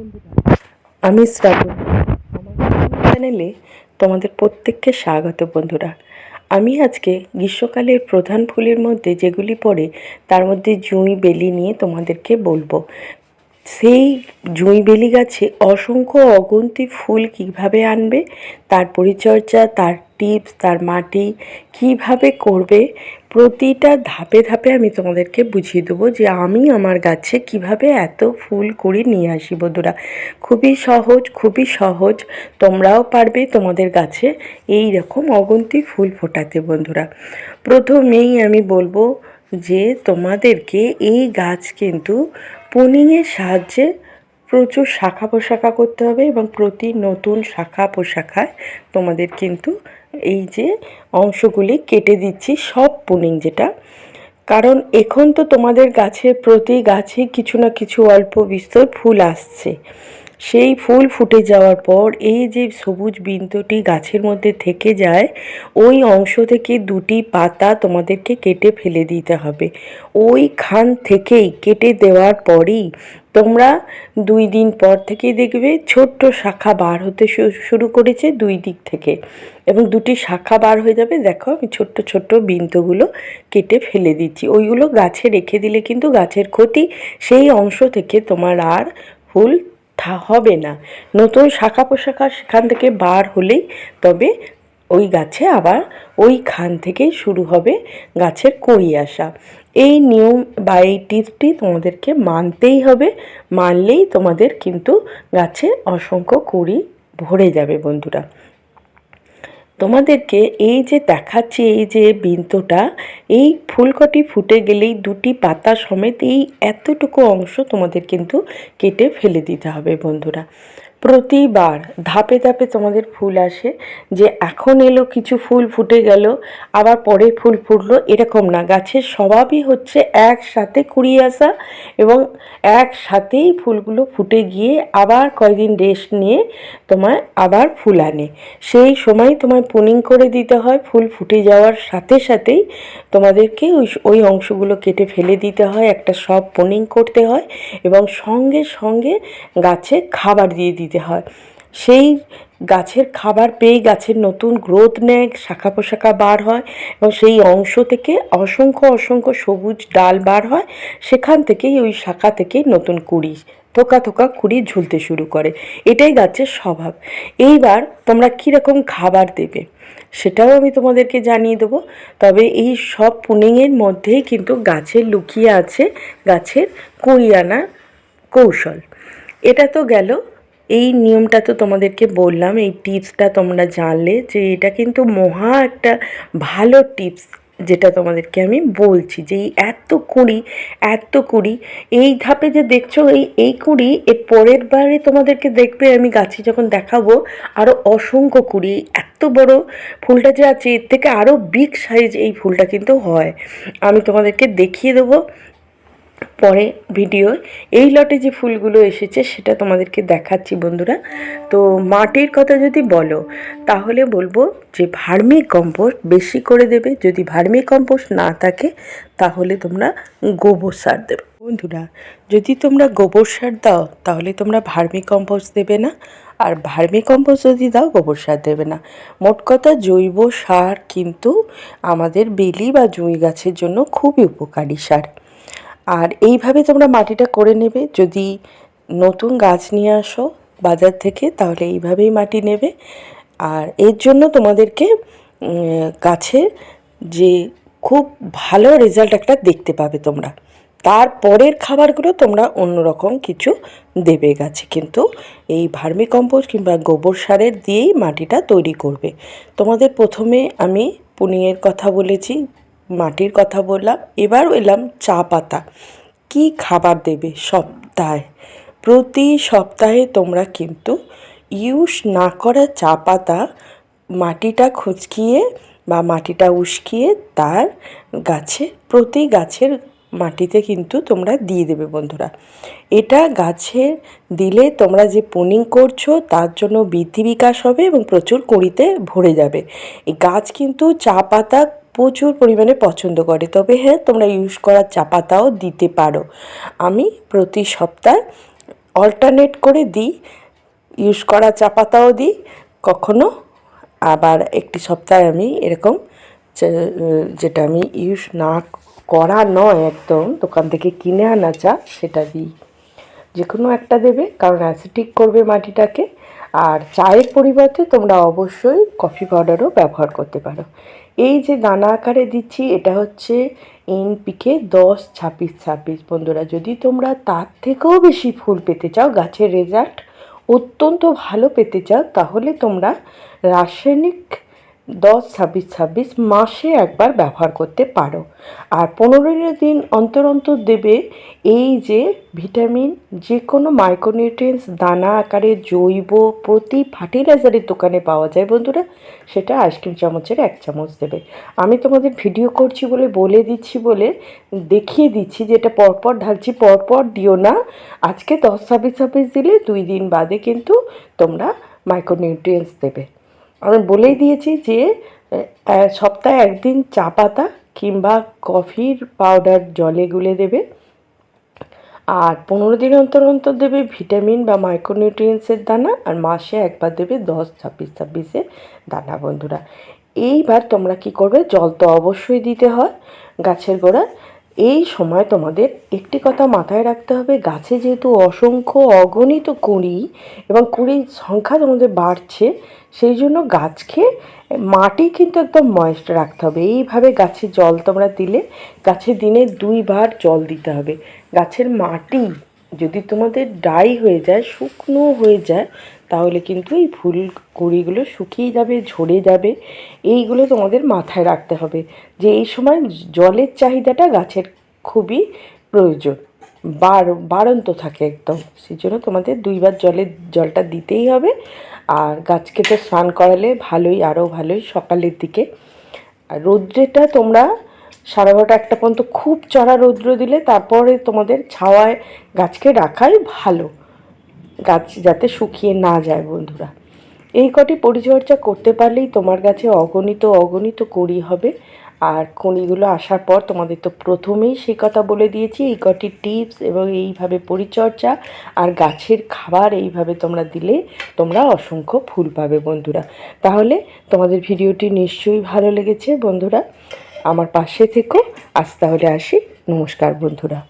বন্ধুরা আমি শ্রাবণ, আমার চ্যানেলে তোমাদের প্রত্যেককে স্বাগত বন্ধুরা। আমি আজকে গ্রীষ্মকালের প্রধান ফুলের মধ্যে যেগুলি পড়ে, তার মধ্যে জুঁই বেলি নিয়ে তোমাদেরকে বলব। সেই জুঁই বেলি গাছে অসংখ্য অগুন্তি ফুল কীভাবে আনবে, তার পরিচর্যা, তার টিপস, তার মাটি কীভাবে করবে প্রতিটা ধাপে ধাপে আমি তোমাদেরকে বুঝিয়ে দেবো যে আমি আমার গাছে কীভাবে এত ফুল করে নিয়ে আসি বন্ধুরা। খুবই সহজ খুবই সহজ। তোমরাও পারবে তোমাদের গাছে এই রকম অগন্তি ফুল ফোটাতে বন্ধুরা। প্রথমেই আমি বলব যে তোমাদেরকে এই গাছ কিন্তু পুনিংয়ের সাহায্যে প্রচুর শাখা পোশাখা করতে হবে এবং প্রতি নতুন শাখা পোশাখায় তোমাদের কিন্তু এই যে অংশগুলি কেটে দিচ্ছি, সব পুনিং যেটা। কারণ এখন তো তোমাদের গাছের প্রতি গাছে কিছু না কিছু অল্প বিস্তর ফুল আসছে। সেই ফুল ফুটে যাওয়ার পর এই যে সবুজ বিন্দুটি গাছের মধ্যে থেকে যায়, ওই অংশ থেকে দুটি পাতা তোমাদেরকে কেটে ফেলে দিতে হবে। ওইখান থেকেই কেটে দেওয়ার পরই তোমরা দুই দিন পর থেকেই দেখবে ছোট্ট শাখা বার হতে শুরু করেছে দুই দিক থেকে। এবং দুটি শাখা বার হয়ে যাবে, দেখো আমি ছোট্ট ছোট্ট বিন্দুগুলো কেটে ফেলে দিচ্ছি। ওইগুলো গাছে রেখে দিলে কিন্তু গাছের ক্ষতি সেই অংশ থেকে তোমার আর ফুল হবে না। নতুন শাখা পোশাখা সেখান থেকে বার হলেই তবে ওই গাছে আবার ওই খান থেকেই শুরু হবে গাছের কুঁড়ি আসা। এই নিয়ম বা এই টিপসটি তোমাদেরকে মানতেই হবে। মানলেই তোমাদের কিন্তু গাছে অসংখ্য কুড়ি ভরে যাবে বন্ধুরা। তোমাদেরকে এই যে দেখাচ্ছি, এই যে বিন্দুটা, এই ফুলকটি ফুটে গেলেই দুটি পাতা সমেত এই এতটুকু অংশ তোমাদের কিন্তু কেটে ফেলে দিতে হবে বন্ধুরা। প্রতিবার ধাপে ধাপে তোমাদের ফুল আসে যে এখন এলো কিছু ফুল ফুটে গেল, আবার পরে ফুল ফুটলো এরকম না। গাছের স্বভাবই হচ্ছে একসাথে কুড়িয়ে আসা এবং একসাথেই ফুলগুলো ফুটে গিয়ে আবার কয়দিন রেস্ট নিয়ে তোমার আবার ফুল আনে। সেই সময় তোমায় পুনিং করে দিতে হয়, ফুল ফুটে যাওয়ার সাথে সাথেই তোমাদেরকে ওই ওই অংশগুলো কেটে ফেলে দিতে হয়, একটা সব পুনিং করতে হয় এবং সঙ্গে সঙ্গে গাছে খাবার দিয়ে দিতে হয়। সেই গাছের খাবার পেয়ে গাছের নতুন গ্রোথ নেয় শাখা পোশাখা বার হয় এবং সেই অংশ থেকে অসংখ্য অসংখ্য সবুজ ডাল বার হয়। সেখান থেকেই ওই শাখা থেকেই নতুন কুড়ি, থোকা থোকা কুড়ি ঝুলতে শুরু করে। এটাই গাছের স্বভাব। এইবার তোমরা কীরকম খাবার দেবে সেটাও আমি তোমাদেরকে জানিয়ে দেবো। তবে এই সব পুনিংয়ের মধ্যেই কিন্তু গাছের লুকিয়ে আছে গাছের কুড়ি আনা কৌশল। এটা তো গেল এই নিয়মটা তো তোমাদেরকে বললাম, এই টিপসটা তোমরা জানলে যে এটা কিন্তু মহা একটা ভালো টিপস যেটা তোমাদেরকে আমি বলছি যে এই এত কুড়ি এত কুড়ি, এই ধাপে যে দেখছ এই এই কুড়ি, এর পরের বারে তোমাদেরকে দেখবে আমি গাছে যখন দেখাবো আরও অসংখ্য কুড়ি এত বড় ফুলটা যে আছে এর থেকে আরও বিগ সাইজ এই ফুলটা কিন্তু হয়। আমি তোমাদেরকে দেখিয়ে দেবো। পরে ভিডিও। এই লটে যে ফুলগুলো এসেছে সেটা তোমাদেরকে দেখাচ্ছি বন্ধুরা। তো মাটির কথা যদি বলো, তাহলে বলব যে ভার্মি কম্পোস্ট বেশি করে দেবে। যদি ভার্মি কম্পোস্ট না থাকে, তাহলে তোমরা গোবর সার দেবে। বন্ধুরা, যদি তোমরা গোবর সার দাও, তাহলে তোমরা ভার্মি কম্পোস্ট দেবে না। আর ভার্মি কম্পোস্ট যদি দাও, গোবর সার দেবে না। মোট কথা জৈব সার কিন্তু আমাদের বেলি বা জুঁই গাছের জন্য খুবই উপকারী সার। আর এইভাবে তোমরা মাটিটা করে নেবে। যদি নতুন গাছ নিয়ে আসো বাজার থেকে, তাহলে এইভাবেই মাটি নেবে। আর এর জন্য তোমাদেরকে গাছের যে খুব ভালো রেজাল্ট একটা দেখতে পাবে তোমরা। তারপরের খাবারগুলো তোমরা অন্যরকম কিছু দেবে গাছে। কিন্তু এই ভার্মি কম্পোস্ট কিংবা গোবর সারের দিয়েই মাটিটা তৈরি করবে। তোমাদের প্রথমে আমি পুনিংয়ের কথা বলেছি মাটির কথা বললাম, এবার এলাম চা পাতা। কী খাবার দেবে সপ্তাহে? প্রতি সপ্তাহে তোমরা কিন্তু ইউজ না করা চা পাতা মাটিটা খুঁচকিয়ে বা মাটিটা উস্কিয়ে তার গাছে, প্রতি গাছের মাটিতে কিন্তু তোমরা দিয়ে দেবে বন্ধুরা। এটা গাছে দিলে তোমরা যে পুনিং করছ, তার জন্য বৃদ্ধি বিকাশ হবে এবং প্রচুর কুঁড়িতে ভরে যাবে। এই গাছ কিন্তু চা পাতা প্রচুর পরিমাণে পছন্দ করে, তবে হ্যাঁ তোমরা ইউজ করা চা পাতাও দিতে পারো। আমি প্রতি সপ্তাহে অল্টারনেট করে দিই ইউজ করা চা পাতাও দিই, কখনো আবার একটি সপ্তাহে আমি এরকম যেটা আমি ইউজ না করা নয় একদম, দোকান থেকে কিনে আনা চা সেটা দিই। যে কোনো একটা দেবে, কারণ অ্যাসিডিক করবে মাটিটাকে। আর চায়ের পরিবর্তে তোমরা অবশ্যই কফি পাউডারও ব্যবহার করতে পারো। এই যে দানা আকারে দিচ্ছি, এটা হচ্ছে এনপিকে দশ ছাব্বিশ ছাব্বিশ। বন্ধুরা, যদি তোমরা তার থেকেও বেশি ফুল পেতে চাও, গাছের রেজাল্ট অত্যন্ত ভালো পেতে চাও, তাহলে তোমরা রাসায়নিক দশ, ছাব্বিশ ছাব্বিশ মাসে একবার ব্যবহার করতে পারো। আর পনেরো দিন অন্তর অন্তর দেবে এই যে ভিটামিন যে কোনো মাইক্রোনিউট্রিয়েন্টস, দানা আকারে জৈব, প্রতি ফার্টিলাইজারের দোকানে পাওয়া যায় বন্ধুরা, সেটা আইসক্রিম চামচের এক চামচ দেবে। আমি তোমাদের ভিডিও করছি বলে বলে দিচ্ছি বলে দেখিয়ে দিচ্ছি যে এটা পরপর ঢালছি, পরপর দিও না। আজকে দশ, ছাব্বিশ ছাব্বিশ দিলে দুই দিন বাদে কিন্তু তোমরা মাইক্রোনিউট্রিয়েন্টস দেবে। আমি বলেই দিয়েছি যে সপ্তাহে একদিন চা পাতা কিংবা কফির পাউডার জলে গুলে দেবে। আর পনেরো দিন অন্তর অন্তর দেবে ভিটামিন বা মাইক্রোনিউট্রিয়েন্টসের দানা, আর মাসে একবার দেবে দশ, ছাব্বিশ ছাব্বিশের দানা, বন্ধুরা। এইবার তোমরা কি করবে? জল তো অবশ্যই দিতে হয় গাছের গোড়ায়। এই সময় তোমাদের একটি কথা মাথায় রাখতে হবে। গাছে যেহেতু অসংখ্য অগণিত কুঁড়ি এবং কুঁড়ির সংখ্যা তোমাদের বাড়ছে, সেই জন্য গাছকে, মাটি কিন্তু একদম ময়েস্ট রাখতে হবে। এইভাবে গাছে জল তোমরা দিলে গাছে দিনে দুইবার জল দিতে হবে। গাছের মাটি যদি তোমাদের ডাই হয়ে যায়, শুকনো হয়ে যায়, তাহলে কিন্তু এই ফুল কুড়িগুলো শুকিয়ে যাবে, ঝরে যাবে। এইগুলো তোমাদের মাথায় রাখতে হবে যে এই সময় জলের চাহিদাটা গাছের খুবই প্রয়োজন। বার, বাড়ন্ত থাকে একদম। সেই জন্য তোমাদের দুইবার জলের, জলটা দিতেই হবে। আর গাছকে তো স্নান করালে ভালোই, আরও ভালোই সকালের দিকে। আর রৌদ্রেটা তোমরা সাড়ে বারোটা একটা পর্যন্ত খুব চড়া রৌদ্র দিলে তারপরে তোমাদের ছাওয়ায় গাছকে রাখাই ভালো। গাছ যাতে শুকিয়ে না যায় বন্ধুরা। এই কটি পরিচর্যা করতে পারলেই তোমার গাছে অগণিত অগণিত কড়ি হবে। আর কড়িগুলো আসার পর তোমাদের তো প্রথমেই সেই কথা বলে দিয়েছি, এই কটি টিপস এবং এইভাবে পরিচর্যা আর গাছের খাবার এইভাবে তোমরা দিলে তোমরা অসংখ্য ফুল পাবে বন্ধুরা। তাহলে তোমাদের ভিডিওটি নিশ্চয়ই ভালো লেগেছে বন্ধুরা। আমার পাশে থেকো। আজ তাহলে আসি। নমস্কার বন্ধুরা।